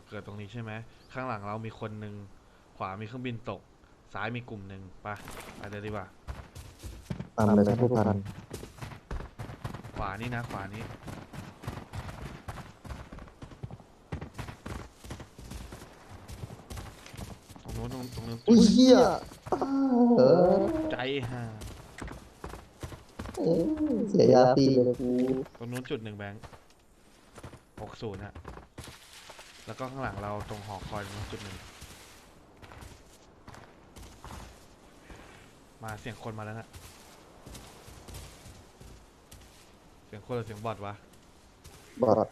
เราเกิดตรงนี้ใช่ไหมข้างหลังเรามีคนหนึ่งขวามีเครื่องบินตก ซ้ายมีกลุ่มหนึ่งไปไปเลยดีกว่าตามเลยนะผู้พันขวานี่นะขวานี้ตรงนู้นตรงตรงนู้นอุ้ยเฮียเออใจห่าเสียยาตีเลยกูตรงนู้นจุดหนึ่งแบงค์หกศูนย์ฮะ แล้วก็ข้างหลังเราตรงหอคอยตรงนู้นจุดหนึ่งมาเสียงคนมาแล้วนะเสียงคนหรือเสียงบอทวะบอด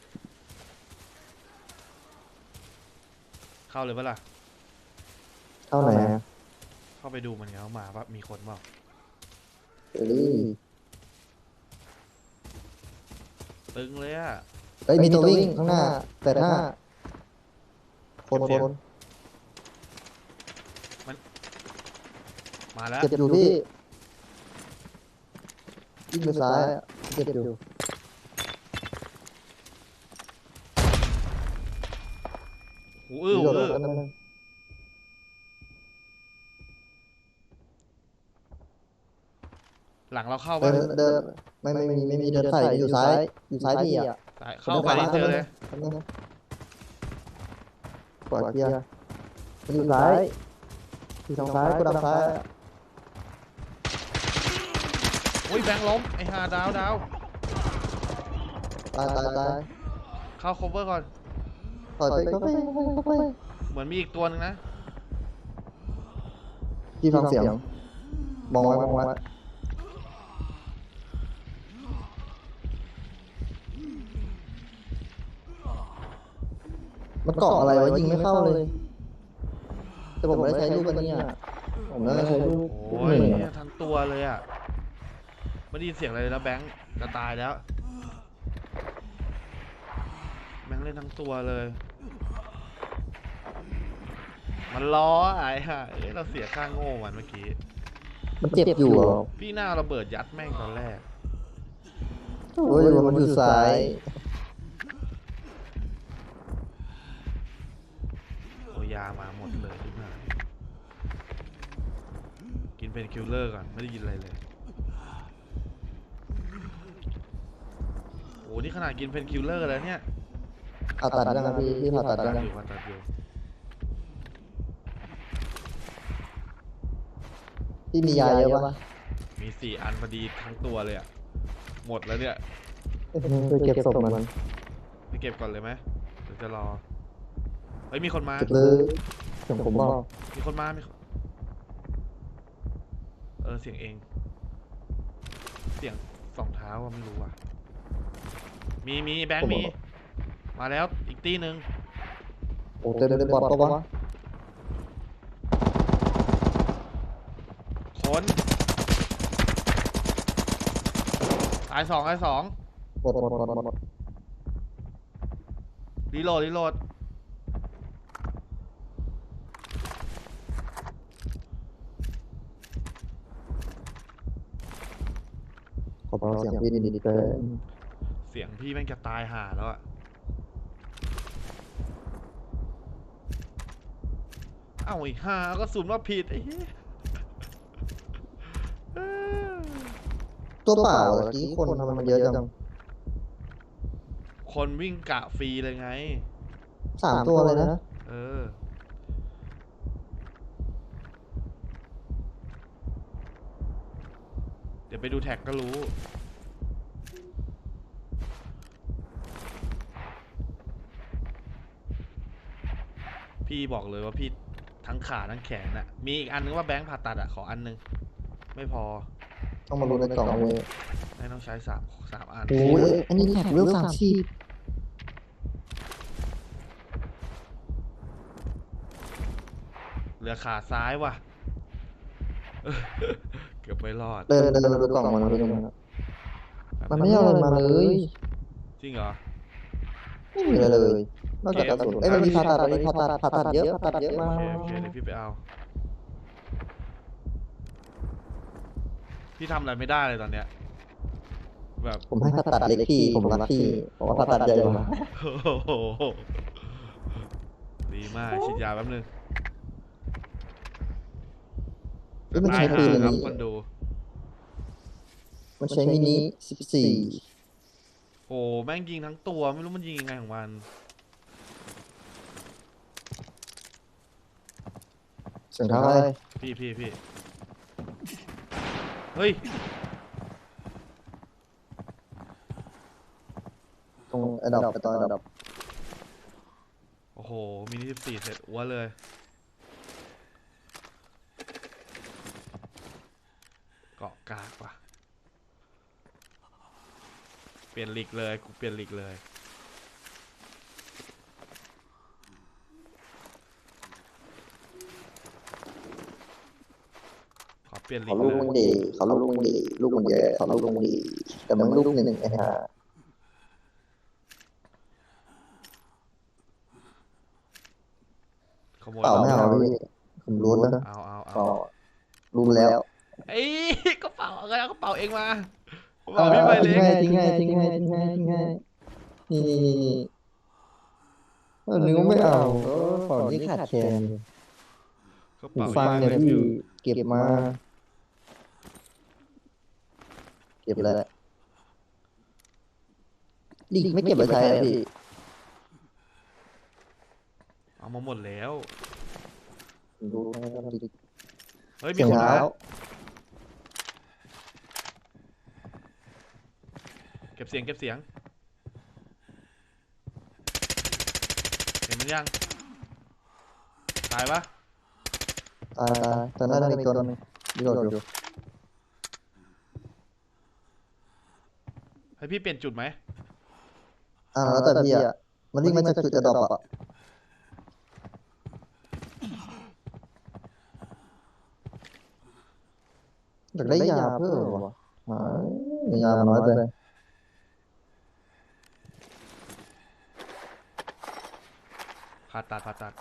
เข้าเลยปะล่ะเข้าไหนอะเข้าไปดูมันไงว่ามาว่ามีคนเปล่าเอ้ยตึงเลยอะเอ้ยมีตัววิ่งข้างหน้าแปดห้า คนคนมาแล้วเจ็บอยู่พี่วิ่งไปซ้ายอะเจ็บอยู่หูอื้อหูโดอื้ดอๆนั่นน่ะหลังเราเข้าเดิปะนเดินไม่ไม่มีไม่มีเดินใส่อยู่ซ้ายอยู่ซ้ายพี่อะซ้ายเข้าไปเจอเลย กว่าเกียร์มันอยู่ซ้ายอยู่ทางซ้ายกูดังซ้ายอะโอ้ยแบงค์ล้มไอ้ห่าดาวดาวตายตายตายเข้า cover ก่อนถอยไปเข้าไปเข้าไปเข้าไปเหมือนมีอีกตัวหนึงนะพี่ฟังเสียงมองไว้มองไว้ มันเกาะอะไรวะยิงไม่เข้าเลย แต่ผมไม่ได้ใช้ลูกอันเนี้ยผมน่าจะใช้ลูกโอ้ลูยกหนึ่งเนี่อะยทั้งตัวเลยอะไม่ได้ยินเสียงอะไรเลยนะแบงค์จะตายแล้ว แบงค์เล่นทั้งตัวเลย มันล้อไอ้ห่าเอ้ยเราเสียค่าโง่มันเมื่อกี้ มันเจ็บอยู่เหรอพี่หน้าระเบิดยัดแม่งตอนแรกโอ้ยมันอยู่ซ้าย โอ ยามาหมดเลยทุกอย่างกินเป็นคิลเลอร์ก่อน ไม่ได้ยินอะไรเลยโอ้นี่ขนาดกินเป็นคิลเลอร์แล้วเนี่ยผ่าตัดยังไงพี่พี่ผ่าตัดยังอยู่ผ่าตัดอยู่พี่มียาเยอะปะมีสี่อันพอดีทั้งตัวเลยอะหมดแล้วเนี่ยไปเก็บศพมันไปเก็บก่อนเลยไหมหรือจะรอ เฮ้ยมีคนมาเก็บเลยเสียงผมบอกมีคนมามีคนเออเสียงเอง เสียงสองเท้าอะไม่รู้อะ มีมีแบงค์มี มาแล้วอีกตีหนึ่งโอ้เต็มเลยบอดปะวะคนตายสองตายสองบอดบอดบอดบอดรีโหลดรีโหลด อเบาเสียงพี่นิดๆเลยเสียงพี่แม่งจะตายห่าแล้วอะเอ้าอีกห่าก็สูนว่าผิดไอ้เหี้ยเอ้อตัวเปล่าเมื่อกี้คนทำไมมันเยอะจังคนวิ่งกะฟรีเลยไง สามตัวเลยนะ เออ เดี๋ยวไปดูแท็กก็รู้ พี่บอกเลยว่าพี่ทั้งขาทั้งแขนอะมีอีกอันนึงว่าแบงค์ผ่าตัดอะขออันนึง ไม่พอ ต้องมาลุ้นในกล่องเลยไม่ต้องใช้สามสามอัน โอ้ยอันนี้แท็กเวลสามชีพเหลือขาซ้ายว่ะ เกือบไม่รอด เดินเดินมาดูกล่องมันเป็นยังไงครับมันไม่เอาอะไรมาเลย จริงเหรอ ไม่มีอะไรเลยน อกจากกระสุนเอ้ยมันมีผ่าตัดมันมีผ่าตัดผ่าตัดเยอะผ่าตัดเยอะโอมากเคโอเคเดี๋ยวพี่ไปเอา พี่ทำอะไรไม่ได้เลยตอนเนี้ย แบบผมให้ผ่าตัดเล็กพี่ผมรักพี่ผมว่าผ่าตัดใหญ่กว่าโอ้โหดีมากฉีดยาแป๊บนึงเอ้ยมันใช้ปืนตายอะไรหาครับนี่คนดู มันใช้มินิสิบสี่โอ้แม่งยิงทั้งตัว ไม่รู้มันยิงยังไงของมัน เสียงเท้าอะไรพี่พี่พี่เฮ้ย ตรงอดับไปตอนอดับโอ้โห มินิสิบสี่เสร็จอ้วนเลย เกาะกากว่ะ เปลี่ยนลีกเลย กูเปลี่ยนลีกเลย เปลี่ยนลีเขากลูกเลมึยงดีเขาลูกมึงดีลูกมึงเยอะเขาลูกมึงดีแต่มึงลูกหนึ่งไอ้ห่าขโมยเปล่าไม่เราเอาพี่ผมรู้นะเอาเอาเอาเปล่ารู้แล้วเอ้ยกระเป๋าเอากระเป๋าเองมากระเป๋าพี่ใบเล็กทิ้งให้ทิ้งให้ทิ้งให้ทิ้งให้นี่นี่นี่นี่เออนึกว่าไม่เอาเออฝั่งนี้ขาดแคลนกระหูเป๋าฟังพี่เนี่ยใบเล็กพี่เก็บมา เก็บแล้วลีกไม่เก็บไว้ใช้อะพี่เอามาหมดแล้ว ดูนะครับลีกเฮ้ยมีเสียงคนเท้ามาเก็บเสียงเก็บเสียงเห็นมันยังตายปะตายตายแต่น่าจะมีตัวนึงรีโหลดอยู่ ให้พี่เปลี่ยนจุดไหมอ่าแล้วแต่พี่อะมันวิ่งมาจากจุดจะดรอปอะอยากได้ยาเพิ่มวะหายามันน้อยไปผ่าตัดผ่าตัด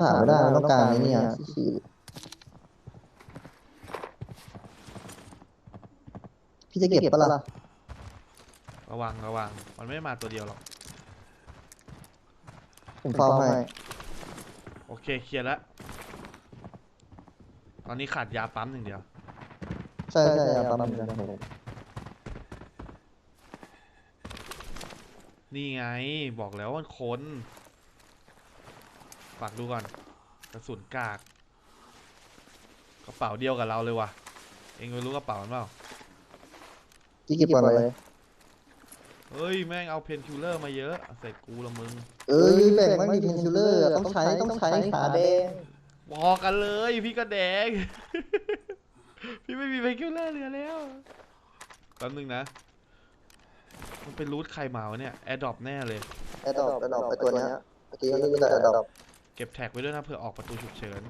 ผ่านไม่ได้มันต้องการไอ้นี่อะฉีด พี่จะเก็บปะล่ะระวังระวัง มันไม่มาตัวเดียวหรอก ผมเฝ้าให้โอเคเคลียร์แล้ว ตอนนี้ขาดยาปั๊มหนึ่างเดียว ใช่ใช่ยาปั๊มเหมือนกันผมนี่ไงบอกแล้วว่าคนฝากดูก่อนกระสุนกาก กระเป๋าเดียวกับเราเลยว่ะ เองไม่รู้กระเป๋ามันเปล่า พี่เก็บก่อนเลย เฮ้ย แม่งเอาเพนคิลเลอร์มาเยอะใส่กูละมึง เอ้ยแบ่งมันมีเพนซิลเลอร์ต้องใช้ต้องใช้ขาแดงพอกันเลยพี่ก็แดง พี่ไม่มีเพนคิลเลอร์เหลือแล้วแป๊บนึงนะ มันเป็นรูทใครมาวะเนี่ยแอร์ดรอปแน่เลยไอ้ดอกไอ้ดอกไอ้ตัวเนี้ยเมื่อกี้มันมีแต่ไอ้ดอกเก็บแท็กไว้ด้วยนะเผื่อออกประตูฉุกเฉิน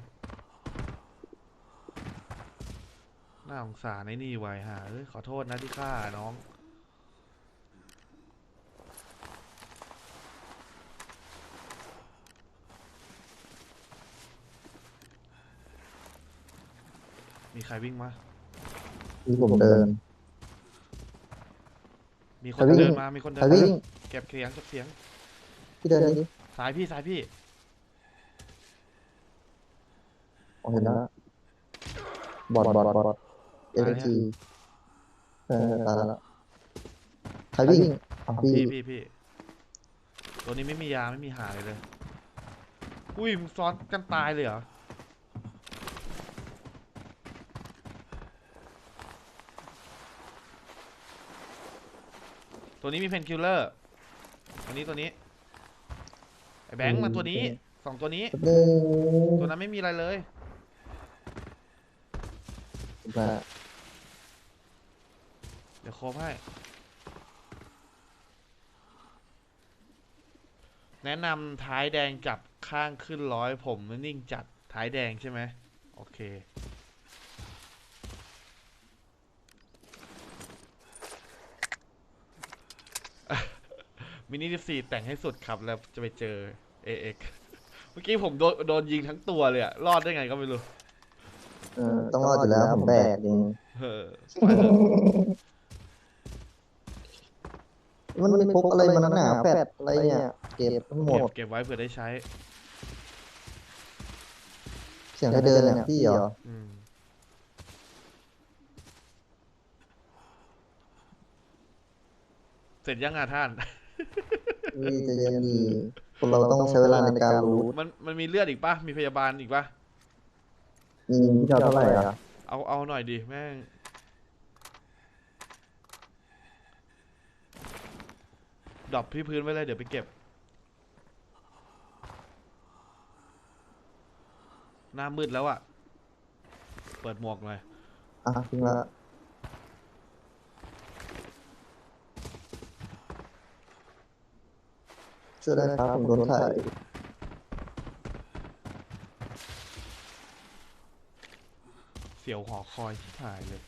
น่าสงสารไอ้นี่ไว้ฮะเอ้ยขอโทษนะที่ฆ่าน้องมีใครวิ่งมาที่ผมเดิน มีคใครนวิ่ง เดินมา มีคนเดิใครนวิ่งมาเก็บเสียงเก็บเสียง พี่เดินดิสายพี่สายพี่ ผมเห็นแล้วบอดบอดบอด เอลจีเออตายแล้วใครวิ่งอ๋อพี่พี่พี่พี่ตัวนี้ไม่มียาไม่มีหาเลยเลย อุ้ยมึงซ้อนกันตายเลยเหรอ ตัวนี้มีเพนคิลเลอร์ ตัวนี้ตัวนี้ ไอ้แบงค์มันตัวนี้สองตัวนี้หนึ่งตัวนั้นไม่มีอะไรเลยมาเดี๋ยวโคบให้ แนะนำท้ายแดงจับข้างขึ้นร้อยผมนิ่งจัดท้ายแดงใช่ไหมโอเคมินิดิสี่แต่งให้สุดครับแล้วจะไปเจอ AX เมื่อกี้ผมโดนโดนยิงทั้งตัวเลยอะรอดได้ไงก็ไม่รู้ เออต้องรอดอยู่แล้วผมแบกจริงเออไปเถอะ มันไม่พกอะไรมันหนาแปดอะไรเนี่ยเก็บทั้งหมเก็ดบเก็บไว้เผื่อได้ใช้ เสียงใครเดินเนี่ยพี่เหรออืมเสร็จยังอะท่านพี่ใจะเย็นดีคนเราต้องใช้เวลาในการรู้มันมันมีเลือดอีกปะมีพยาบาลอีกปะมีพี่จะเอาเท่าไหร่อะเอาเอาหน่อยดิแม่ง ดรอปที่พื้นไว้เลยเดี๋ยวไปเก็บ หน้ามืดแล้วอะเปิดหมวกหน่อย อะทิ้งละช่วยได้ครับผมโดนถ่ายเสียวหอคอยชิบหายเลย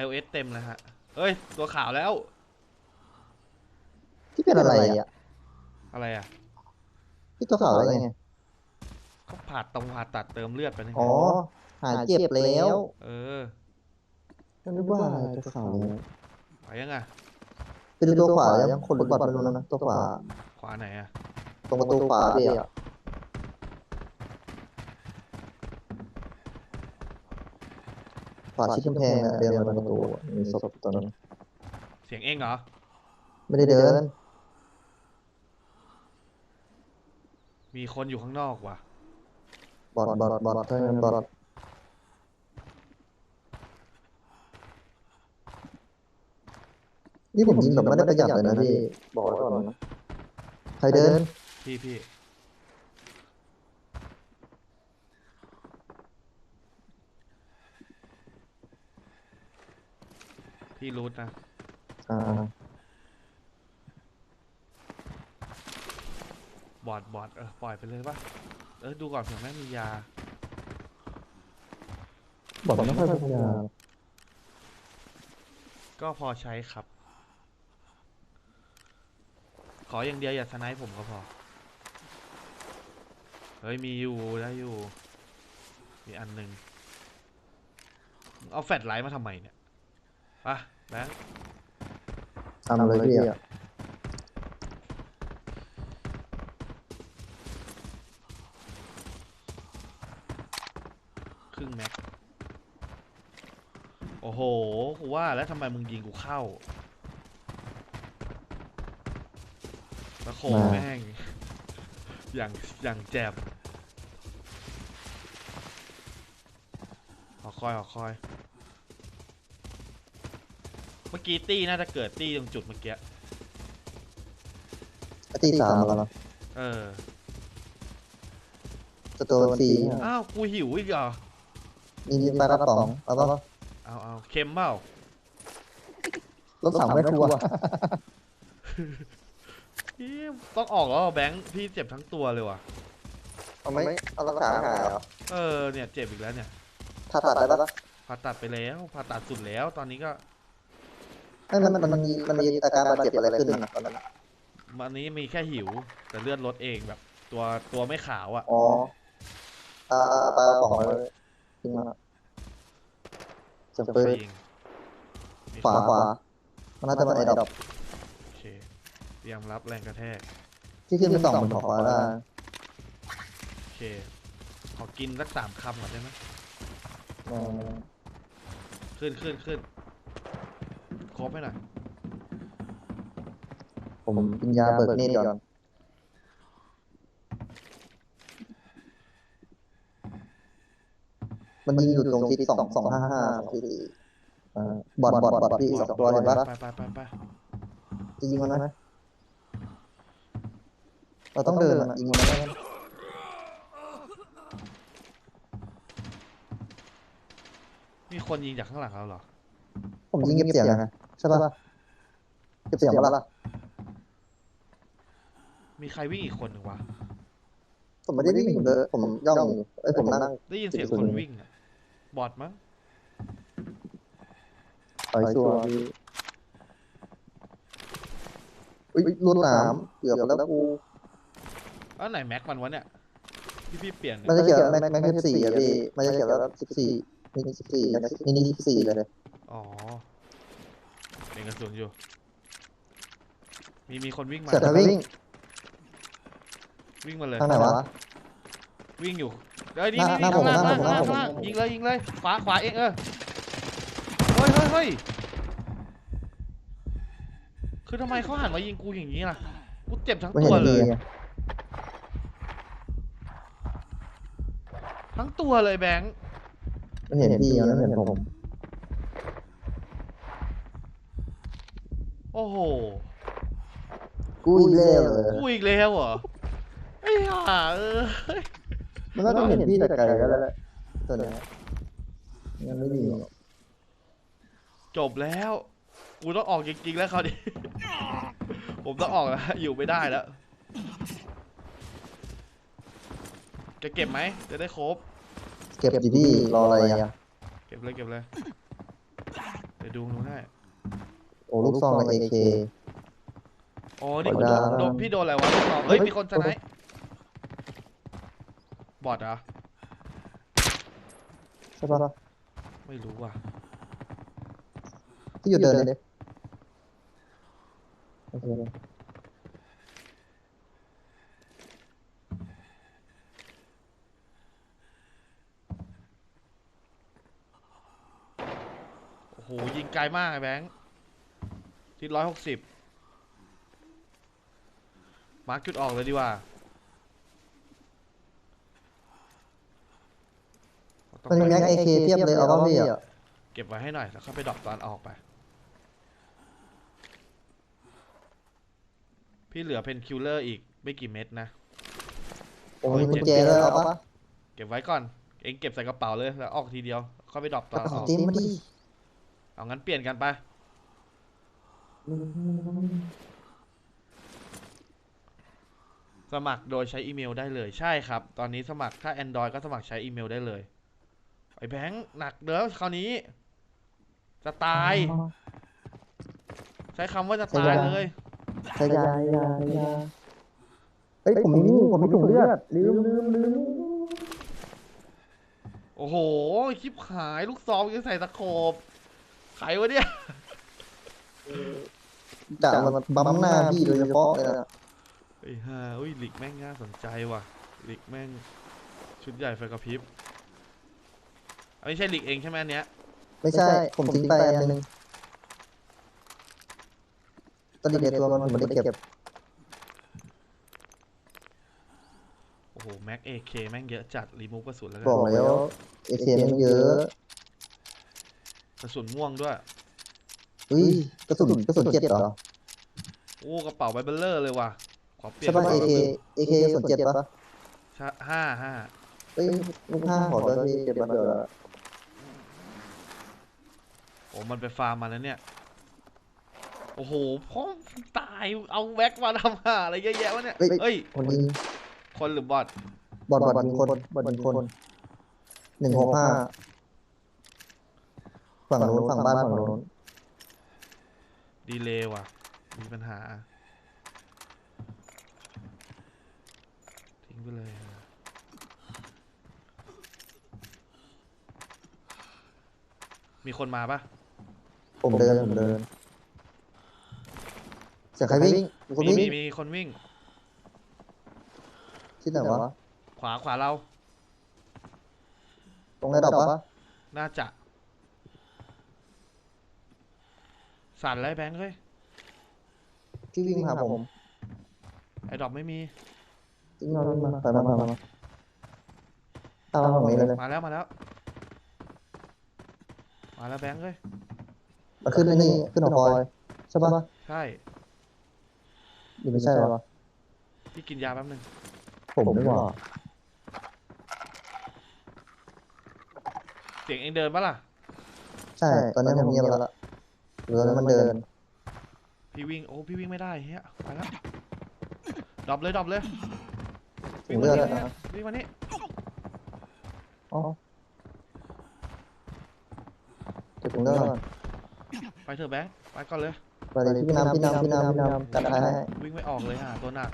iOS เต็มแล้วฮะเฮ้ย ตัวขาวแล้วพี่เป็นอะไรอะอะไรอะพี่ตัวขาวอะไรไงเขาผ่าตรงผ่าตัดเติมเลือดไปนะอ๋อหายเจ็บแล้ว เออก็นึกว่าตัวขาวแล้วไหวยังอะเป็นตัวขวายังคนหรือบัตรไม่รู้นะตัวขวาขวาไหนอะตรงประตูขวาพี่อะ ขวาชิดกำแพงอะเดินมาตรงประตูอะมีศพตอนนั้นเสียงเองเหรอ ไม่ได้เดิน มีคนอยู่ข้างนอกว่ะ บอดบอดบอดถ้างั้นบอดนี่ผมยิงแบบไม่ได้ประหยัดเลยนะพี่ บอกไว้ก่อนนะ ใครเดิน พี่พี่ พี่รูทนะอ่าบอดบอดเออปล่อยไปเลยปะเออดูก่อนเผื่อแม่งมียา บอกไม่ค่อยพยายามก็พอใช้ครับ ขออย่างเดียวอย่าสไนป์ผมก็พอ เฮ้ย มีอยู่ได้อยู่ มีอันหนึ่งมึงเอาแฟลชไลท์มาทำไมเนี่ยไปะแบงค์ทำเลยพี่อะครึ่งแม็ก โอ้โห กูว่าแล้วทำไมมึงยิงกูเข้าตะโขงแม่ง อย่างอย่างแจบขอคอยขอคอยเมื่อกี้ตี้น่าจะเกิดตี้ตรงจุดเมื่อกี้ ตีสามแล้วเหรอเออ จะตัวสี่อ้าว กูหิวอีกเหรอนี่นี่ปลากระป๋องเอาปะเอาเอาเค็มเปล่า รถถังไม่ครัวพี่ต้องออกแล้วเหรอแบงค์พี่เจ็บทั้งตัวเลยว่ะ เอาไหมเอารักษาหายเหรอเออ เนี่ย เจ็บอีกแล้วเนี่ยผ่าตัดได้ปะ ผ่าตัดไปแล้ว ผ่าตัดสุดแล้ว ตอนนี้ก็ ไม่มันมันมันมีมันมีอาการบาดเจ็บอะไรขึ้นนะตอนนั้นวันนี้มีแค่หิว แต่เลือดลดเองแบบ ตัวตัวไม่ขาวอะ่ะ อ๋อตาตากระป๋องเลยขึ้นมาจะจะเปิดฟรีเองมีขวาขวามันน่าจะมาไอ้ดอกโอเคเตรียมรับแรงกระแทก ที่ขึ้นไปส่องบนขวาได้โอเค ขอกินสักสามคำก่อนได้ไหมอืมขึ้นขึ้นขึ้น ครบไหมหน่อยผมกินยาเบิกเนตรก่อนมันยิงอยู่ตรงที่สองสองห้าห้าสองที่สี่อ่าบอดบอดบอดพี่สองตัวเห็นปะไปไปไปไปจะยิงมันไหมเราต้องเดินอะยิงมันไหมมีคนยิงจากข้างหลังเราเหรอ ผมยิงเก็บเสียงนะ ใช่ปะเก็บเสียงปะล่ะมีใครวิ่งอีกคนหนึ่งวะ ผมไม่ได้วิ่งผมเดินผมย่องอยู่เอ้ยผมนั่งได้ยินเสียงเสียงคคนนวิ่งอะบอดมั้ง ถอยชัวร์พี่อุ้ยลวดหนามเกือบแล้วกูแล้วไหนแม็กมันวะเนี่ยที่พี่เปลี่ยนมันจะเขียนแม็กแม็กสิบสี่อะพี่มันจะเขียนว่าสิบสี่มินิสิบสี่มินิสิบสี่เลย อ๋อ เปลี่ยนกระสุนอยู่ มีมีคนวิ่งมา เสร็จแล้ววิ่งวิ่งมาเลย ทางไหนวะ วิ่งอยู่เอ้ยนี่หนี่น้านี่หน้าข้างล่างผมข้างล่างหน้าผมข้างล่างยิงเลยยิงเลย ขวาขวาเองเออ เฮ้ยเฮ้ยเฮ้ยคือทำไมเขาหันมายิงกูอย่างนี้ล่ะ กูเจ็บทั้งไม่ตัเห็วนเลดีย ไงทั้งตัวเลยแบงค์ไม่เห็นพี่อะไม่เห็นผม โอ้โห กูอีกแล้วเลยกูอีกแล้วเหรอไอ้ห่าเออมันก็ต้องเห็นพี่แต่ไกลแล้วแหละตัวเนี้ยยังไม่ดีหรอกจบแล้ว กูต้องออกจริงๆแล้วเขาวดิผมต้องออกแล้ว อยู่ไม่ได้แล้ว จะเก็บไหม จะได้ครบ เก็บดีพี่รออะไรอะ เก็บเลยเก็บเลย เดี๋ยวดูดูได้ โอ้ลูกซองกับเอเคอ๋อนี่ขกูอโดดานวโดนพี่โดนอะไรวะลูกน้องเฮ้ย เฮ้ย มีคนสไนป์บอดเหรอ ใช่ปะไม่รู้ว่ะ ที่อยู่เดินเลยโอเคโอ้โห ยิงไกลมากไอ้แบงค์ ทิศร้อยหกสิบมาร์คจุดออกเลยดีกว่ามันมีแม็กเอเคเทียบเลยเอาบ้างพี่อะเก็บไว้ให้หน่อยแล้วค่อยไปดรอปตอนออกไป พี่เหลือเพนคิลเลอร์อีกไม่กี่เม็ดนะโอ้มีกุญแจด้วยเอาปะเก็บไว้ก่อน เองเก็บใส่กระเป๋าเลยแล้วออกทีเดียวค่อยไปดรอปตกอระนอเป๋าอกเต็มมาดิเอางั้นเปลี่ยนกันไป สมัครโดยใช้อีเมลได้เลยใช่ครับ ตอนนี้สมัครถ้า Android ก็สมัครใช้อีเมลได้เลย ไอ้แบงค์หนักเด้อคราวนี้จะตาย ใช้คำว่าจะตายเลยใช่ยายายาเฮ้ยผมมีนี่ผมมีถุงเลือดลืมลืมลืมโอ้โหคลิปหายลูกซองยังใส่ตะโขบใครวะเนี่ย จะมาบัมหน้าพี่โดยเฉพาะเลยนะไอ้ห่าอุ้ยหลิกแม่งน่าสนใจว่ะหลิกแม่งชุดใหญ่ไฟกระพริบอันนี้ใช่หลิกเองใช่ไหมอันเนี้ยไม่ใช่ ผมทิ้งไปอันนึงตอนนี้ในตัวมันผมไม่ได้เก็บโอ้โหแม็กเอเคแม่งเยอะจัดรีมูฟกระสุนแล้วกับอกแล้วเอเคมันเยอะกระสุนม่วงด้วย อุ้ยกระสุนกระสุนเจ็ดเหรอโอ้กระเป๋าใบเบลเลอร์เลยว่ะขอเปลี่ยนใช่ป่ะกระเอเป๋าเคเอเคกระสุนเจ็ดป่ะใช่ห้าห้าเอ้ยลูกห้าขอตัวพี่เก็บมาเดี๋ยวละโอ้มันไปฟาร์มมาแล้วเนี่ยโอ้โหพ่อตายเอาแว็กมาทำหาอะไรเยอะแยะวะเนี่ยเฮ้ยเอ้ยคนยิงคนหรือบอทบอดบอดยิงคนบอดยิงคนหนึ่งหกห้าฝั่งนู้นฝั่งบ้านฝั่งนู้น ดีเลย์ว่ะ มีปัญหา ทิ้งไปเลยมีคนมาปะผมเดินผมเดินเสียงใครวิ่งมีคนมีวิ่งมีมีคนวิ่ง ที่ไหนวะ ขวาขวาเรา ตรงไหนดอกปะน่าจะ สั่นแล้วไอ้แบงค์เฮ้ยที่วิ่งมาหาผมไอ้ดอกไม่มีวิ่งมาวิ่งมาถอยมาถอยมาตามมาฝั่งนี้เลย มาแล้วมาแล้ว มาแล้วแบงค์เฮ้ยมาขึ้นไอ้นี่ขึ้นหอคอยใช่ปะใช่หรือไม่ใช่หรอพี่กินยาแป๊บนึงผมไม่ว่าเสียงเองเดินปะล่ะ ใช่ ตอนนี้ผมเงียบแล้วละ เนื้อแล้วมันเดิน พี่วิ่งโอ้พี่วิ่งไม่ได้เฮียไปแล้วดับเลยดับเลยวิ่งงมาเลือนี่แล้ววิ่งมานี้อ๋อเก็บถุงเลือดไปเถอะแบงค์ไปก่อนเลย ไปเลยพี่น้ำพี่น้ำพี่น้ำพี่น้ำจัดให้วิ่งไม่ออกเลยฮะตัวหนัก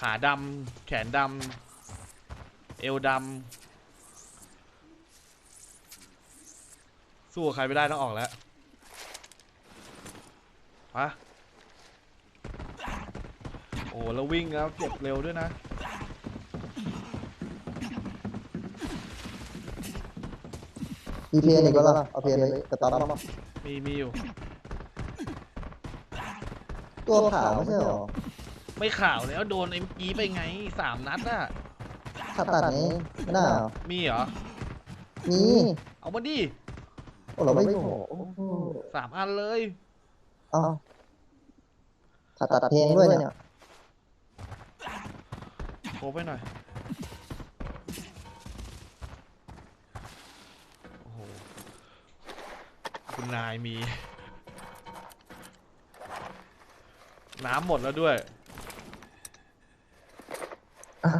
ขาดำแขนดำ เอวดำสู้กับใครไม่ได้ต้องออกแล้วปะโอ้แล้ววิ่งแล้วเจ็บเร็วด้วยนะมีเพนอีกก็ล่ะเอาเพนไปกระตับมามีมีอยู่ ตัวขาวไม่ใช่หรอ ไม่ข่าวแล้วโดนไอ้เมื่อกี้ไปไงสามนัดอะ ขาตัดนี้ไม่น่าเหรอมีเหรอ มีเอามาดิโอ้เราไม่โผล่โอ้โหสามอันเลยเอาขาตัดเพลงด้วยเนี่ยโคไปหน่อยโอ้โหคุณนายมี น้ำหมดแล้วด้วยอะ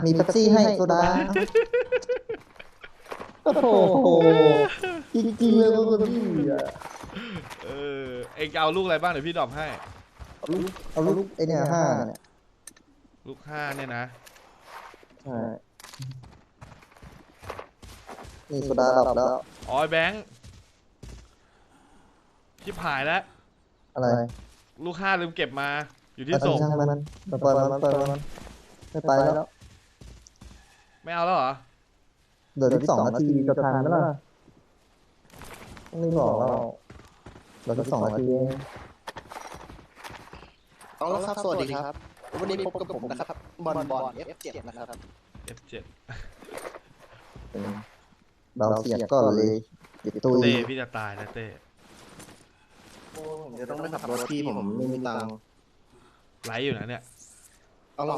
มีเป๊ปซี่ให้โซดาโอ้โหจริงๆเลยคุณพี่อะเออเองจะเอาลูกอะไรบ้างเดี๋ยวพี่ดรอปให้ เอาลูกเอาลูกไอเนี่ยห้าเนี่ยลูกห้าเนี่ยนะใช่นี่โซดาดับแล้วอ๋อไอ้แบงค์ชิบหายแล้ว อะไรลูกห้าลืมเก็บมาอยู่ที่เอาส่งช่างมันปล่อยมันปล่อยมันไม่ไปแล้ว ไม่เอาแล้วเหรอ เดี๋ยวที่สองนาทีจะทันไหมล่ะไม่บอกเราเดี๋ยวที่สองนาทีเองเอาละครับสวัสดีครับ วันนี้พบกับผมนะครับบอลบอล F7 นะครับ F7 เราเสียก่อนเลยติดตุยเต้พี่จะตายนะเต้ผมจะต้องไปขับรถพี่ผมไม่มีตังค์ไลฟ์อยู่นะเนี่ย เอาละ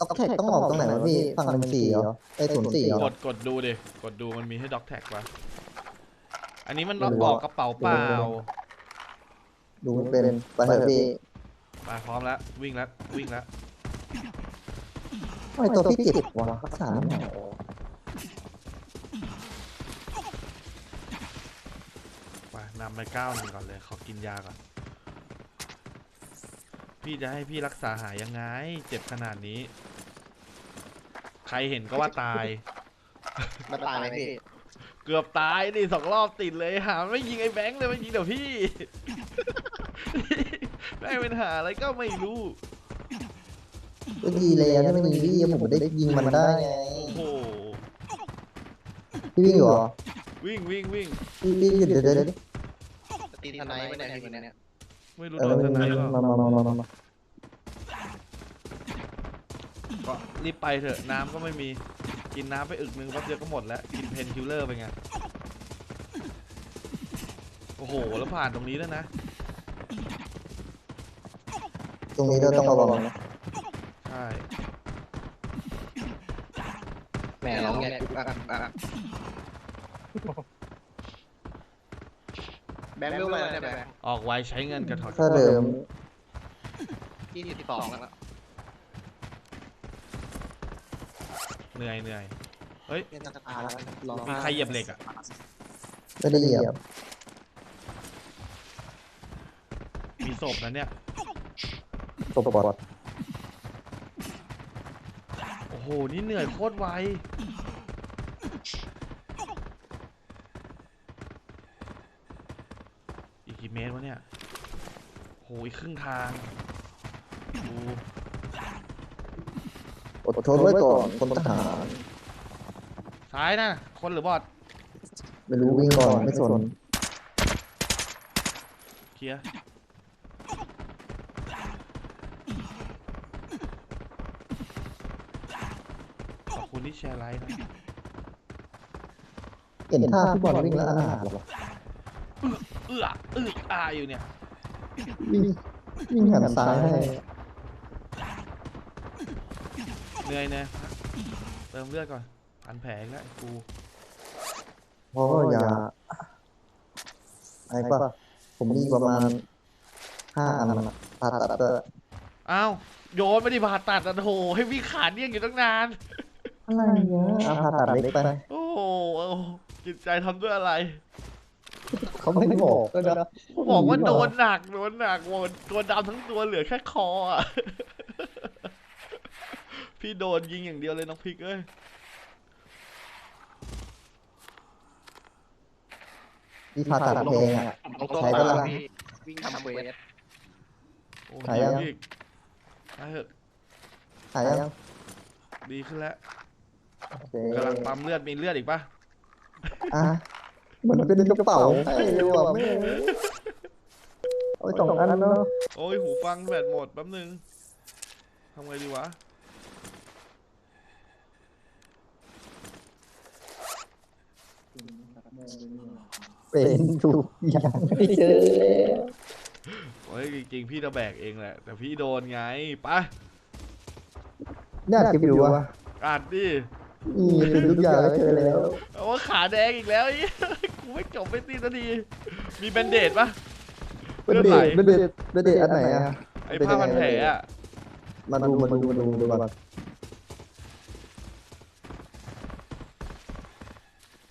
ต็อกแท็กต้องออกตรงไหนวะพี่ฝั่งหนึ่งสี่เหรอไอ้ศูนย์สี่เหรกอดกดดูดิกดดูมันมีให้ด็อกแท็กปะอันนี้มันไม่รู้บอกอะกระเป๋าเปล่าดูไม่เป็นไปเถอะพี่มาพร้อมแล้ววิ่งแล้ววิ่งแล้วทำไมตัวพี่เจ็บวะรักษาหน่อยมานำไปเก้าหนึ่งก่อนเลยขอกินยาก่อน พี่จะให้พี่รักษาหายยังไง เจ็บขนาดนี้ ใครเห็นก็ว่าตาย มาตายไหมพี่เกือบตายดิสองรอบติดเลยหาไม่ยิงไอ้แบงค์เลยไม่ยิงเดี๋ยวพี่ แม่งเป็นหาอะไรก็ไม่รู้ ก็ดีแล้วที่ไม่มีพี่ผมได้ยิงมันได้ไงโอ้โห พี่วิ่งอยู่เหรอวิ่งวิ่งวิ่งพี่พี่หยุดเดี๋ยวเดี๋ยวเดี๋ยวตีทนายไม่ได้พี่วันเนี้ย ไม่รู้เอโดอนทนายหรือเปล่ามามามามามาก็รีบไปเถอะน้ำก็ไม่มีกินน้ำไปอึกนึงแป๊บเดียวก็หมดแล้วกินเพนคิลเลอร์ไปไงโอ้โหแล้วผ่านตรงนี้แล้วนะตรงนี้เราต้องระวังนะใช่แหม่ร้องแงะอะอะอะ แบงค์เร็วเลยนะแบงค์ออกไวใช้เงินกับถอดถ้าเดิมยี่สิบสองแล้วเหนื่อยเหนื่อยเนี่ยจะตายแล้วรอมีใครเหยียบเหล็กอะไม่ได้เหยียบมีศพนะเนี่ยตบบอดโอ้โหนี่เหนื่อยโคตรไว อีกกี่เมตรวะเนี่ยโห อีกครึ่งทางดูอดทนไว้ก่อนคนทหารซ้ายนะคนหรือบอดไม่รู้วิ่งก่อนไม่สนเคลียร์ขอบคุณที่แชร์ไลฟ์นะเห็นท่าพี่บอลวิ่งแล้วอาหารหรอเอื้อเอื้ออาอยู่เนี่ย วิ่งวิ่งหันซ้ายให้เหนื่อยเนี่ยเติมเลือดก่อนพันแผลอีกแล้วไอ้กูเพราะว่ายาไอ้ป่ะผมมีประมาณห้าอันนะผ่าตัดด้วยอ้าวโยนไม่ได้ผ่าตัดอะโถให้วิ่งขาเดี่ยงอยู่ตั้งนาน อะไรเงี้ยเอาผ่าตัดเล็กไป โอ้โหจิตใจทำด้วยอะไร เขาไม่บอกก็นะบอกว่าโดนหนักโดนหนักโดนตัวดำทั้งตัวเหลือแค่คออะพี่โดนยิงอย่างเดียวเลยน้องพริกเอ้ยที่ผ่าตัดเพลงอะเอาตัวใช้เปก็ล่าละพี่วิ่งทำเควสโอ้ขายยิยังงอีกไปเถอะหายยังดีขึ้นแล้วโอเคกำลังปั๊มเลือดมีเลือดอีกปะอะ เหมือนเป็นกระเป๋าให้เลยว่ะแม่โอ้ยสองอันเนาะโอ้ยหูฟังแบตหมดแป๊บนึงทำไงดีวะเป็นทุกอย่างไม่เจอแล้วโอ้ยจริงๆ พี่จะแบกเองแหละ แต่พี่โดนไงไปะน่าคลิปอยู่วะอ่าน ดินี่เป็นทุกอย่างแล้วเจอแล้วเอาว่าขาแดงอีกแล้วไอ้เหี้ยกูไม่จบไม่ตีนาทีมีแบนเดดปะ เป็นเดทเป็นเดทเป็นเดทอันไหนอะไอ้ผ้าพันแผลอะมาดูมาดูมาดูดูก่อน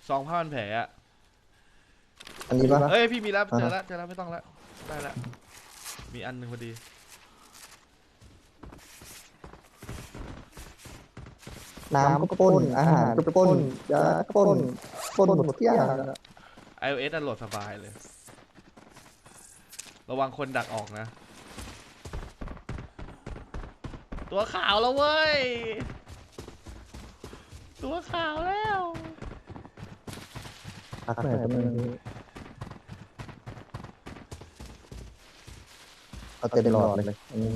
ซองผ้าพันแผลอะอันนี้ปะ เอ้ยพี่มีแล้วอ่าเจอแล้วเจอแล้วไม่ต้องแล้วได้แล้วมีอันหนึ่งพอดี น้ำก็ปล้นอาหารก็ปล้นยาก็ปล้นปล้นหมดทุกอย่างอะ iOS อันโหลดสบายเลย ระวังคนดักออกนะ ตัวขาวแล้วเว้ย ตัวขาวแล้ว พักหน่อยแป๊บนึงเอาเต็มหลอดเลยอันนี้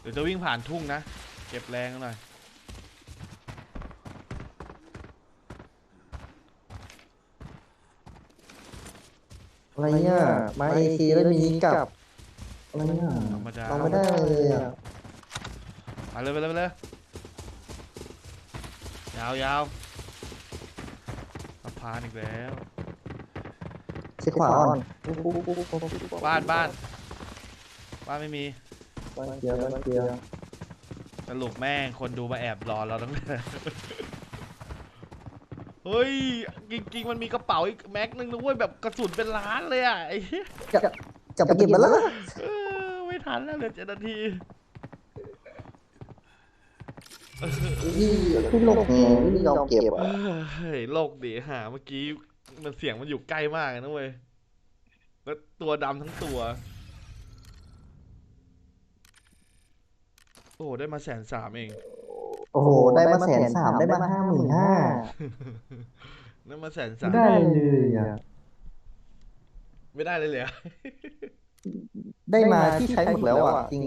เดี๋ยวจะวิ่งผ่านทุ่งนะ เก็บแรงหน่อย อะไรเนี่ย มาเอทีแล้วมีกับอะไรเนี่ยธรรมดา เราไม่ได้เลยอะไปเลยไปเลยไปเลยยาวยาวสะพานอีกแล้วเช็คขวาอ่อนบ้านบ้านบ้านไม่มีบ้านเกียร์บ้านเกียร์สรุปแม่งคนดูมาแอบรอเราตั้งแต่เฮ้ยจริงๆมันมีกระเป๋าอีกแม็กนึงนะเว้ยแบบกระสุนเป็นล้านเลยอะไอ้เหี้ยจะไปเก็บมันแล้วเออไม่ทันแล้วเหลือเจ็ดนาทีนี่พี่ลงไงไม่ยอมเก็บอะเฮ้ยโลกดีหาเมื่อกี้มันเสียงมันอยู่ใกล้มากเลยนะเว้ยแล้วตัวดำทั้งตัว โอ้โหได้มาแสนสามเอง โอ้โห ได้มาแสนสามได้มาห้าหมื่นห้าได้มาแสนสามได้เลยอะไม่ได้เลยเลยอะได้มาที่ใช้หมดแล้วอะจริง